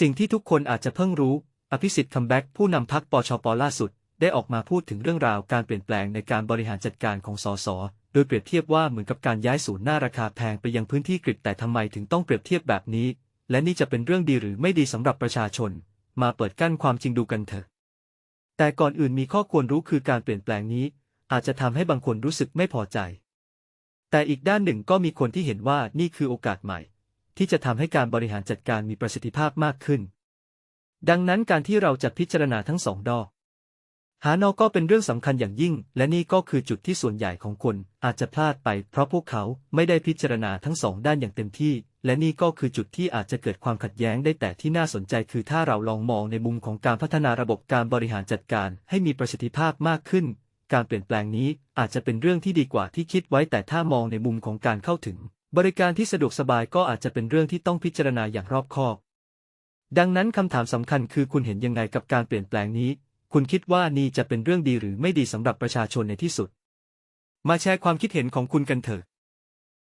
สิ่งที่ทุกคนอาจจะเพิ่งรู้ อภิสิทธิ์คัมแบ็กผู้นำพักปชปล่าสุด ได้ออกมาพูดถึงเรื่องราวการเปลี่ยนแปลงในการบริหารจัดการของสส โดยเปรียบเทียบว่าเหมือนกับการย้ายศูนย์หน้าราคาแพงไปยังพื้นที่กริดแต่ทำไมถึงต้องเปรียบเทียบแบบนี้ และนี่จะเป็นเรื่องดีหรือไม่ดีสำหรับประชาชน มาเปิดกั้นความจริงดูกันเถอะ แต่ก่อนอื่นมีข้อควรรู้คือการเปลี่ยนแปลงนี้ อาจจะทำให้บางคนรู้สึกไม่พอใจ แต่อีกด้านหนึ่งก็มีคนที่เห็นว่านี่คือโอกาสใหม่ ที่จะทำให้การบริหารจัดการมีประสิทธิภาพมากขึ้น ดังนั้นการที่เราจะพิจารณาทั้งสองดอกหานอก็เป็นเรื่องสำคัญอย่างยิ่ง และนี่ก็คือจุดที่ส่วนใหญ่ของคนอาจจะพลาดไป เพราะพวกเขาไม่ได้พิจารณาทั้งสองด้านอย่างเต็มที่ และนี่ก็คือจุดที่อาจจะเกิดความขัดแย้งได้แต่ที่น่าสนใจคือถ้าเราลองมองในมุมของการพัฒนาระบบการบริหารจัดการให้มีประสิทธิภาพมากขึ้น การเปลี่ยนแปลงนี้อาจจะเป็นเรื่องที่ดีกว่าที่คิดไว้แต่ถ้ามองในมุมของการเข้าถึง บริการที่สะดวกสบายก็อาจจะเป็นเรื่องที่ต้องพิจารณาอย่างรอบคอบ ดังนั้นคำถามสำคัญคือคุณเห็นยังไงกับการเปลี่ยนแปลงนี้ คุณคิดว่านี่จะเป็นเรื่องดีหรือไม่ดีสำหรับประชาชนในที่สุด มาแชร์ความคิดเห็นของคุณกันเถอะ